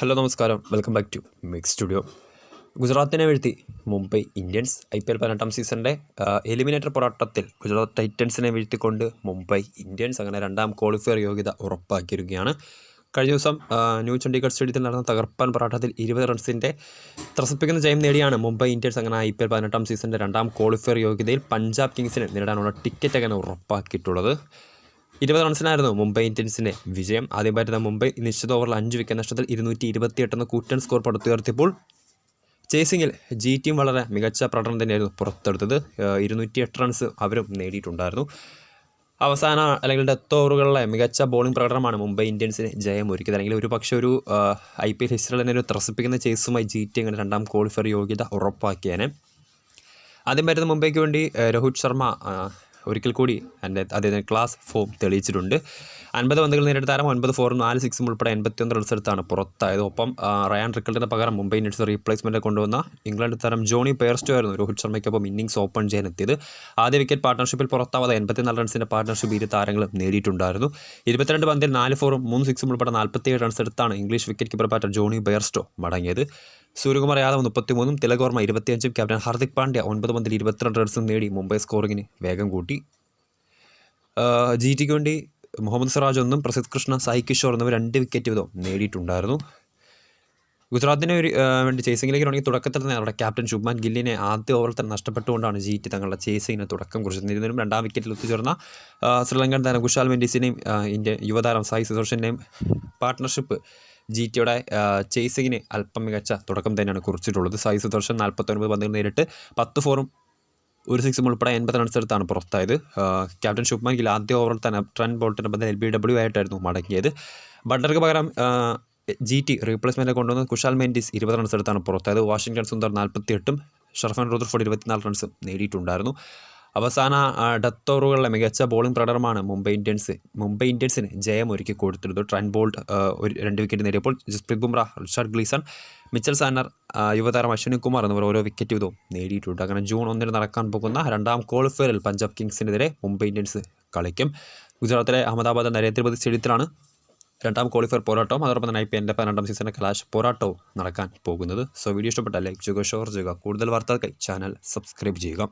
Hello നമസ്കാരം. Welcome back to Mix Studio. ഗുജറാത്തിനെ വീഴ്ത്തി Mumbai Indians I P L പതിനെട്ടാം സീസണിന്റെ എലിമിനേറ്റർ പോരാട്ടത്തിൽ ഗുജറാത്ത് ടൈറ്റൻസിനെ വീഴ്ത്തിക്കൊണ്ട് മുംബൈ ഇന്ത്യൻസ് അങ്ങനെ രണ്ടാം ക്വാളിഫയർ യോഗ്യത ഉറപ്പാക്കിയിരിക്കുകയാണ്. കഴിഞ്ഞ ദിവസം ന്യൂ ചണ്ഡീഗഡ് സ്റ്റേഡിയത്തിൽ നടന്ന തകർപ്പൻ പോരാട്ടത്തിൽ ഇരുപത് റൺസിന്റെ ത്രസിപ്പിക്കുന്ന ജയം നേടിയാണ് മുംബൈ ഇന്ത്യൻസ് അങ്ങനെ ഐ പി എൽ പതിനെട്ടാം സീസണിന്റെ രണ്ടാം ക്വാളിഫയർ യോഗ്യതയിൽ പഞ്ചാബ് കിങ്സിനെ നേരിടാനുള്ള ടിക്കറ്റ് അങ്ങനെ ഉറപ്പാക്കിയിട്ടുള്ളത്. ഇരുപത് റൺസിനായിരുന്നു മുംബൈ ഇന്ത്യൻസിന്റെ വിജയം. ആദ്യം പറ്റുന്ന മുംബൈ നിശ്ചിത ഓവറിൽ അഞ്ച് വിക്കറ്റ് നഷ്ടത്തിൽ ഇരുന്നൂറ്റി ഇരുപത്തിയെട്ട് എന്ന കൂറ്റൻ സ്കോർ പടുത്തുയർത്തിയപ്പോൾ ചേസിങ്ങിൽ ജി ടീം വളരെ മികച്ച പ്രകടനം തന്നെയായിരുന്നു പുറത്തെടുത്തത്. ഇരുന്നൂറ്റി എട്ട് റൺസ് അവരും നേടിയിട്ടുണ്ടായിരുന്നു. അവസാന അല്ലെങ്കിൽ ഡെത്ത് ഓവറുകളിലെ മികച്ച ബോളിംഗ് പ്രകടനമാണ് മുംബൈ ഇന്ത്യൻസിന് ജയം ഒരുക്കിയത് അല്ലെങ്കിൽ ഒരു പക്ഷേ ഒരു ഐ പി എൽ ഹിസ്റ്ററിൽ തന്നെ ഒരു ത്രസിപ്പിക്കുന്ന ചേസുമായി ജി ടി അങ്ങനെ രണ്ടാം ക്വാളിഫയർ യോഗ്യത ഉറപ്പാക്കിയേനെ. ആദ്യം വരുന്ന മുംബൈക്ക് വേണ്ടി രോഹിത് ശർമ്മ ഒരിക്കൽ കൂടി എന്റെ അദ്ദേഹത്തിന് ക്ലാസ് ഫോം തെളിയിച്ചിട്ടുണ്ട്. അൻപത് പന്തുകൾ നേരിട്ട് താരം ഒൻപത് ഫോറും നാല് സിക്സും ഉൾപ്പെടെ എൺപത്തിയൊന്ന് റൺസ് എടുത്താണ് പുറത്തായത്. ഒപ്പം റയാൻ റിക്കൾട്ടിന് പകരം മുംബൈ ഇന്ത്യൻസ് റീപ്ലേസ്മെന്റ് കൊണ്ടുവന്ന ഇംഗ്ലണ്ട് താരം ജോണി പേർസ്റ്റോ ആയിരുന്നു രോഹിത് ശർമ്മയ്ക്കൊപ്പം ഇന്നിംഗ്സ് ഓപ്പൺ ചെയ്യാൻ എത്തിയത് ആദ്യ വിക്കറ്റ് പാർട്ണർഷിപ്പിൽ പുറത്താവാതെ എൺപത്തിനാല് റൺസിന്റെ പാർട്ണർഷിപ്പ് ഇരു താരങ്ങളും നേടിയിട്ടുണ്ടായിരുന്നു. ഇരുപത്തിരണ്ട് പന്തിൽ നാല് ഫോറും മൂന്ന് സിക്സും ഉൾപ്പെടെ നാൽപ്പത്തിയേഴ് റൺസ് എടുത്താണ് English wicket keeper batter Johnny Bairstow മടങ്ങിയത്. സൂര്യകുമാർ യാദവ് മുപ്പത്തിമൂന്നും തിലക് വർമ്മ ഇരുപത്തിയഞ്ചും ക്യാപ്റ്റൻ ഹാർദിക് പാണ്ഡ്യ ഒൻപത് പന്തിൽ ഇരുപത്തിരണ്ട് റൺസും നേടി മുംബൈ സ്കോറിങ്ങിന് വേഗം കൂട്ടി. ജി ടിക്ക് വേണ്ടി മുഹമ്മദ് സിറാജ് ഒന്നും പ്രസിദ്ധ് കൃഷ്ണ സായി കിഷോർ എന്നിവർ രണ്ട് വിക്കറ്റ് വീതം നേടിയിട്ടുണ്ടായിരുന്നു. ഗുജറാത്തിനെ ഒരു വേണ്ടി ചേസിങ്ങിലേക്ക് തുടങ്ങി. തുടക്കത്തിൽ തന്നെ അവരുടെ ക്യാപ്റ്റൻ ശുഭ്മാൻ ഗില്ലിനെ ആദ്യ ഓവറിൽ തന്നെ നഷ്ടപ്പെട്ടുകൊണ്ടാണ് ജി ടി തങ്ങളുടെ ചേസിങ്ങിന് തുടക്കം കുറിച്ചത് ഇതിനും രണ്ടാം വിക്കറ്റിൽ ഒത്തുചേർന്ന ശ്രീലങ്കൻ താരം കുശാൽ മെൻഡീസിനെയും ഇന്ത്യ യുവതാരം സായി സുദർശന്റെയും പാർട്ട്ണർഷിപ്പ് ജി ടിയുടെ ചേസിങ്ങിന് അല്പം മികച്ച തുടക്കം തന്നെയാണ് കുറിച്ചിട്ടുള്ളത്. സായി സുദർശൻ നാൽപ്പത്തൊൻപത് പന്തുകൾ നേരിട്ട് പത്ത് ഫോറും ഒരു സിക്സും ഉൾപ്പെടെ എൺപത് റൺസ് എടുത്താണ് പുറത്തായത്. ക്യാപ്റ്റൻ ശുഭ്മാൻ ഗിൽ ആദ്യ ഓവറിൽ തന്നെ ട്രൻ ബന്ധം എൽ ബി ഡബ്ല്യു ആയിട്ടായിരുന്നു മടങ്ങിയത്. ബട്ടർക്ക് പകരം ജി ടി റീപ്ലേസ്മെന്റ് കൊണ്ടുവന്ന് കുഷാൽ മെൻഡിസ് ഇരുപത് റൺസ് എടുത്താണ് പുറത്തായത്. വാഷിംഗ്ടൺ സുന്ദർ നാൽപ്പത്തി എട്ടും ഷർഫൻ റുദർഫോർഡ് ഇരുപത്തിനാല് റൺസും നേടിയിട്ടുണ്ടായിരുന്നു. അവസാന ഡെത്ത് ഓവറുകളിലെ മികച്ച ബോളിംഗ് പ്രകടനമാണ് മുംബൈ ഇന്ത്യൻസ്. മുംബൈ ഇന്ത്യൻസിന് ജയം ഒരുക്കി കൊടുത്തിരുന്നു. ട്രെൻ ബോൾട്ട് ഒരു രണ്ട് വിക്കറ്റ് നേടിയപ്പോൾ Jasprit Bumrah Richard Gleeson Mitchell Santner യുവതാരം അശ്വിനി കുമാർ എന്നിവർ ഓരോ വിക്കറ്റ് വീതവും നേടിയിട്ടുണ്ട്. അങ്ങനെ ജൂൺ ഒന്നിന് നടക്കാൻ പോകുന്ന രണ്ടാം ക്വാളിഫയറിൽ പഞ്ചാബ് കിങ്സിനെതിരെ മുംബൈ ഇന്ത്യൻസ് കളിക്കും. ഗുജറാത്തിലെ അഹമ്മദാബാദ് നരേന്ദ്രമോദി സ്റ്റേഡിയത്തിലാണ് രണ്ടാം ക്വാളിഫയർ പോരാട്ടവും. അതോടൊപ്പം തന്നെ ഐ പി എന്റെ പന്ത്രണ്ടാം സീസണിലെ കലാശ പോരാട്ടവും നടക്കാൻ പോകുന്നത്. സോ വീഡിയോ ഇഷ്ടപ്പെട്ടാൽ ലൈക്ക് ചെയ്യുക ഷെയർ ചെയ്യുക. കൂടുതൽ വാർത്തകൾക്കായി ചാനൽ സബ്സ്ക്രൈബ് ചെയ്യുക.